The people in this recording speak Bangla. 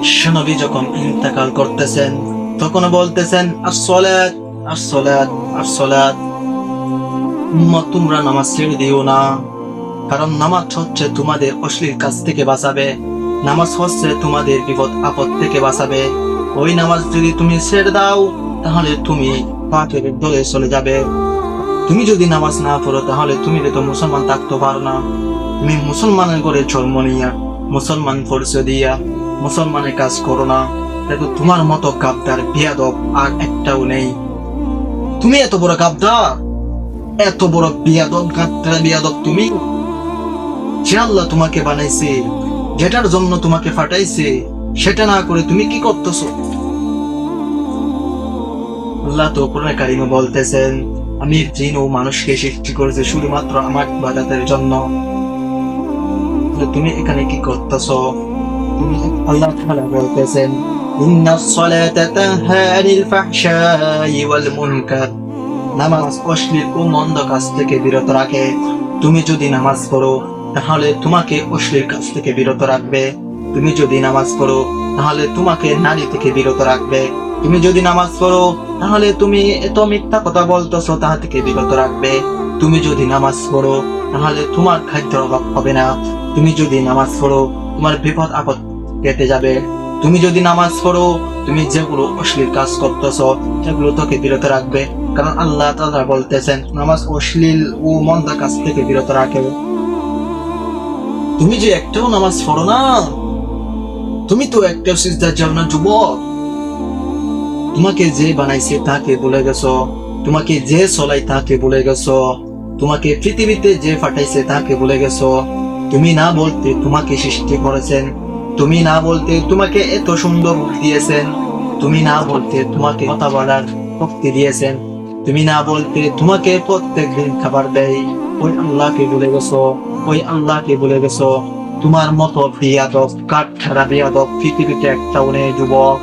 বিশ্বনবী যখন ইন্তেকাল করতেছেন তখন বলতেছেন, আসসালাত আসসালাত আসসালাত। উম্মত, তোমরা নামাজ ছেড়ে দিও না। কারণ নামাজ হচ্ছে তোমাদের অশ্লীল কাজ থেকে বাঁচাবে। নামাজ হচ্ছে তোমাদের বিপদ, আপদ থেকে বাঁচাবে। ওই নামাজ যদি তুমি ছেড়ে দাও, তাহলে তুমি পাথের দলে চলে যাবে। তুমি যদি নামাজ না পড়ো, তাহলে তুমি তো মুসলমান থাকতে পারো না। তুমি মুসলমানের করে জন্ম নিয়া, মুসলমান পরিচয় দিয়া। মুসলমানের কাজ করো না। দেখো, তোমার মতো গাবদার বিয়াদব আর একটাও নেই। তুমি এত বড় গাবদার এত বড় বিয়াদব গাবদার বিয়াদব তুমি? যে আল্লাহ তোমাকে বানাইছে, যেটার জন্য তোমাকে ফাটাইছে, সেটা না করে তুমি কি করতেছো? আল্লাহ তো কোরআন কারিমে বলতেছেন আমি জিন ও মানুষকে সৃষ্টি করেছি শুধুমাত্র আমার ইবাদতের জন্য। তুমি এখানে কি করতেছো? আল্লাহ তাআলা বলতেছেন ইন্নাস সালাতা তানহা আনিল ফাহশাই ওয়াল মুনকার। নামাজ অশ্লীল ও মন্দ কাজ থেকে বিরত রাখে। তুমি যদি নামাজ পড়ো, তাহলে তোমাকে অশ্লীল কাজ থেকে বিরত রাখবে। তুমি যদি নামাজ পড়ো, তাহলে তোমাকে নারী থেকে বিরত রাখবে। তুমি যদি নামাজ পড়ো, তাহলে তুমি এত মিথ্যা কথা বলতেছো তাহা থেকে বিরত রাখবে। তুমি যদি নামাজ পড়ো, তাহলে তোমার খাদ্যের অভাব হবে না। তুমি যদি নামাজ পড়ো, তোমার বিপদ আপদ কেটে যাবে। তুমি যদি নামাজ পড়ো, তুমি যেগুলো অশ্লীল কাজ করতেছো, সেগুলো তোকে বিরত রাখবে। কারণ আল্লাহ তাআলা বলতেছেন, নামাজ অশ্লীল ও মন্দ কাজ থেকে বিরত রাখে। তুমি যে একটাও নামাজ পড়ো না, তুমি তো একটাও সিজদা যাও না যুবক। তোমাকে যে বানাইছে তাকে বলে গেছো, তোমাকে যে চলাই তাকে বলে গেছো, তোমাকে পৃথিবীতে যে ফাটাইছে তাকে বলে গেছো। তুমি না বলতে তোমাকে সৃষ্টি করেছেন তুমি না বলতে তোমাকে এত সুন্দর দিয়েছেন তুমি না বলতে তোমাকে কথা বলার শক্তি দিয়েছেন। তুমি না বলতে তোমাকে প্রত্যেক দিন খাবার দেয়। ওই আল্লাহকে বলে গেছো, ওই আল্লাহকে বলে গেছো, তোমার মতো বিয়াদব কাঠ ছাড়া বিয়াদব পৃথিবীতে একটা অনেক যুবক